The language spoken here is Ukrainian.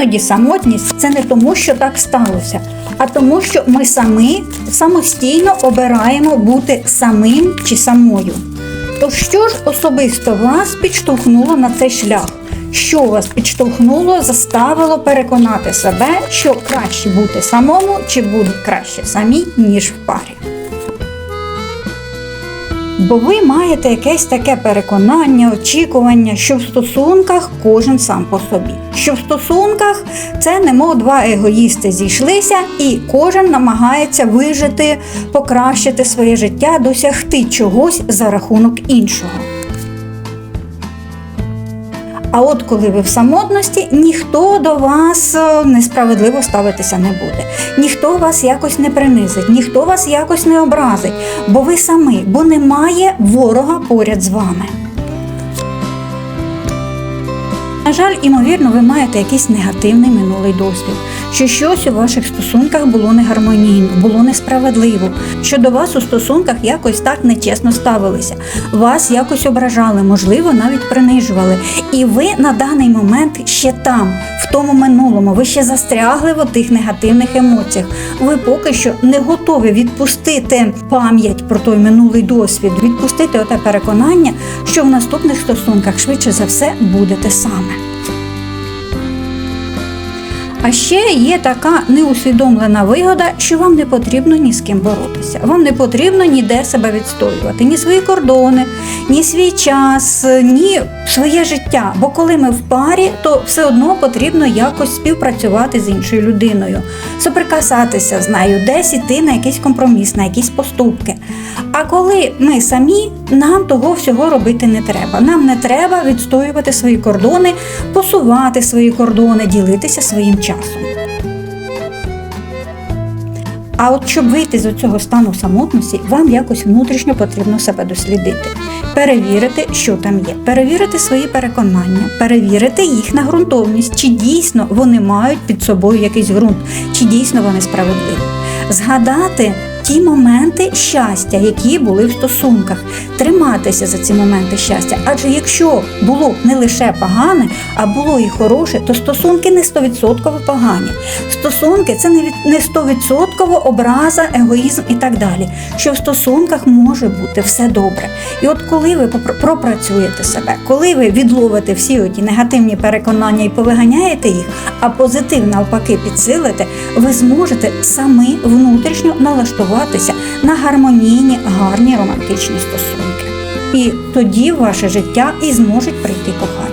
іноді самотність це не тому, що так сталося, а тому, що ми самі самостійно обираємо бути самим чи самою. То що ж особисто вас підштовхнуло на цей шлях? Що вас підштовхнуло, заставило переконати себе, що краще бути самому чи буде краще самій, ніж в парі? Бо ви маєте якесь таке переконання, очікування, що в стосунках кожен сам по собі. Що в стосунках це немов два егоїсти зійшлися, і кожен намагається вижити, покращити своє життя, досягти чогось за рахунок іншого. А от коли ви в самотності, ніхто до вас е, несправедливо ставитися не буде. Ніхто вас якось не принизить, ніхто вас якось не образить, бо ви самі, бо немає ворога поряд з вами. На жаль, імовірно, ви маєте якийсь негативний минулий досвід, що щось у ваших стосунках було негармонійно, було несправедливо, що до вас у стосунках якось так нечесно ставилися, вас якось ображали, можливо, навіть принижували. І ви на даний момент ще там, в тому минулому, ви ще застрягли в тих негативних емоціях. Ви поки що не готові відпустити пам'ять про той минулий досвід, відпустити оте переконання, що в наступних стосунках швидше за все буде те саме. А ще є така неусвідомлена вигода, що вам не потрібно ні з ким боротися. Вам не потрібно ніде себе відстоювати, ні свої кордони, ні свій час, ні своє життя. Бо коли ми в парі, то все одно потрібно якось співпрацювати з іншою людиною, соприкасатися з нею, десь іти на якийсь компроміс, на якісь поступки. А коли ми самі, нам того всього робити не треба. Нам не треба відстоювати свої кордони, посувати свої кордони, ділитися своїм часом. А от щоб вийти з цього стану самотності, вам якось внутрішньо потрібно себе дослідити, перевірити, що там є, перевірити свої переконання, перевірити їх на ґрунтовність, чи дійсно вони мають під собою якийсь ґрунт, чи дійсно вони справедливі. Згадати ті моменти щастя, які були в стосунках, триматися за ці моменти щастя. Адже якщо було не лише погане, а було і хороше, то стосунки не 100% погані. Стосунки це не від- 100% образа, егоїзм і так далі. Що в стосунках може бути все добре. І от коли ви пропрацюєте себе, коли ви відловите всі оті негативні переконання і повиганяєте їх, а позитив навпаки підсилите, ви зможете самі внутрішньо налаштуватися на гармонійні, гарні романтичні стосунки. І тоді в ваше життя і зможуть прийти кохання.